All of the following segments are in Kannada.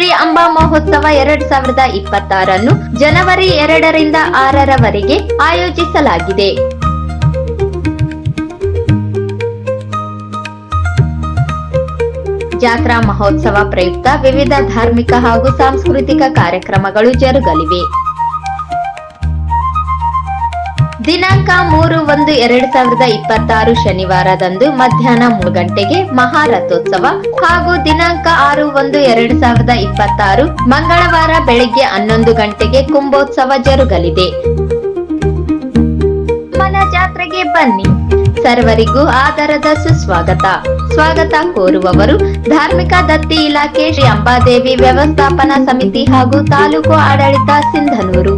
ಅಂಬಾ ಮಹೋತ್ಸವ ಎರಡ್ ಸಾವಿರದ ಇಪ್ಪತ್ತಾರನ್ನು ಜನವರಿ ಎರಡರಿಂದ ಆರರವರೆಗೆ ಆಯೋಜಿಸಲಾಗಿದೆ. ಜಾತ್ರಾ ಮಹೋತ್ಸವ ಪ್ರಯುಕ್ತ ವಿವಿಧ ಧಾರ್ಮಿಕ ಹಾಗೂ ಸಾಂಸ್ಕೃತಿಕ ಕಾರ್ಯಕ್ರಮಗಳು ಜರುಗಲಿವೆ. ದಿನಾಂಕ ಮೂರು ಒಂದು ಎರಡ್ ಸಾವಿರದ ಇಪ್ಪತ್ತಾರು ಶನಿವಾರದಂದು ಮಧ್ಯಾಹ್ನ ಮೂರು ಗಂಟೆಗೆ ಮಹಾರಥೋತ್ಸವ ಹಾಗೂ ದಿನಾಂಕ ಆರು ಒಂದು ಎರಡ್ ಸಾವಿರದ ಇಪ್ಪತ್ತಾರು ಮಂಗಳವಾರ ಬೆಳಗ್ಗೆ ಹನ್ನೊಂದು ಗಂಟೆಗೆ ಕುಂಭೋತ್ಸವ ಜರುಗಲಿದೆ. ಮನ ಜಾತ್ರೆಗೆ ಬನ್ನಿ. ಸರ್ವರಿಗೂ ಆದರದ ಸುಸ್ವಾಗತ. ಸ್ವಾಗತ ಕೋರುವವರು ಧಾರ್ಮಿಕ ದತ್ತಿ ಇಲಾಖೆ ಶ್ರೀ ಅಂಬಾದೇವಿ ವ್ಯವಸ್ಥಾಪನಾ ಸಮಿತಿ ಹಾಗೂ ತಾಲೂಕು ಆಡಳಿತ ಸಿಂಧನೂರು.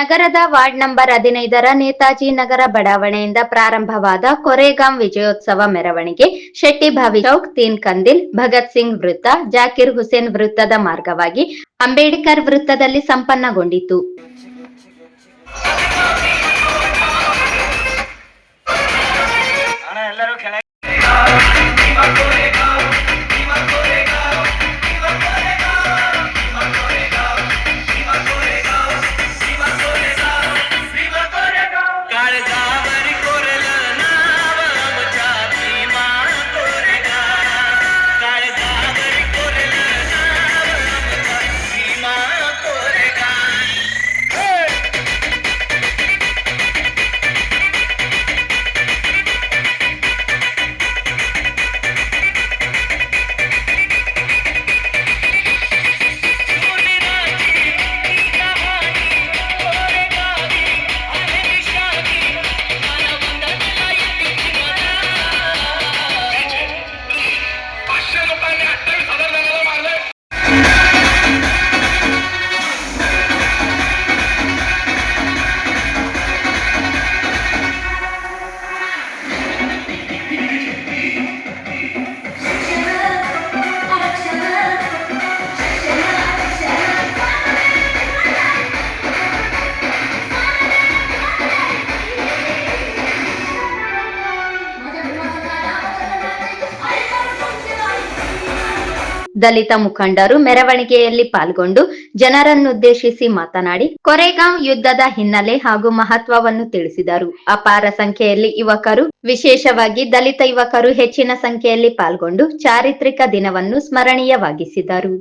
ನಗರದ ವಾರ್ಡ್ ನಂಬರ್ ಹದಿನೈದರ ನೇತಾಜಿ ನಗರ ಬಡಾವಣೆಯಿಂದ ಪ್ರಾರಂಭವಾದ ಕೊರೆಗಾಂ ವಿಜಯೋತ್ಸವ ಮೆರವಣಿಗೆ ಶೆಟ್ಟಿಭಾವಿ ಚೌಕ್, ತೀನ್ ಕಂದಿಲ್, ಭಗತ್ ಸಿಂಗ್ ವೃತ್ತ, ಜಾಕಿರ್ ಹುಸೇನ್ ವೃತ್ತದ ಮಾರ್ಗವಾಗಿ ಅಂಬೇಡ್ಕರ್ ವೃತ್ತದಲ್ಲಿ ಸಂಪನ್ನಗೊಂಡಿತು. ದಲಿತ ಮುಖಂಡರು ಮೆರವಣಿಗೆಯಲ್ಲಿ ಪಾಲ್ಗೊಂಡು ಜನರನ್ನುದ್ದೇಶಿಸಿ ಮಾತನಾಡಿ, ಕೊರೆಗಾಂವ್ ಯುದ್ಧದ ಹಿನ್ನೆಲೆ ಹಾಗೂ ಮಹತ್ವವನ್ನು ತಿಳಿಸಿದರು. ಅಪಾರ ಸಂಖ್ಯೆಯಲ್ಲಿ ಯುವಕರು, ವಿಶೇಷವಾಗಿ ದಲಿತ ಯುವಕರು ಹೆಚ್ಚಿನ ಸಂಖ್ಯೆಯಲ್ಲಿ ಪಾಲ್ಗೊಂಡು ಚಾರಿತ್ರಿಕ ದಿನವನ್ನು ಸ್ಮರಣೀಯವಾಗಿಸಿದರು.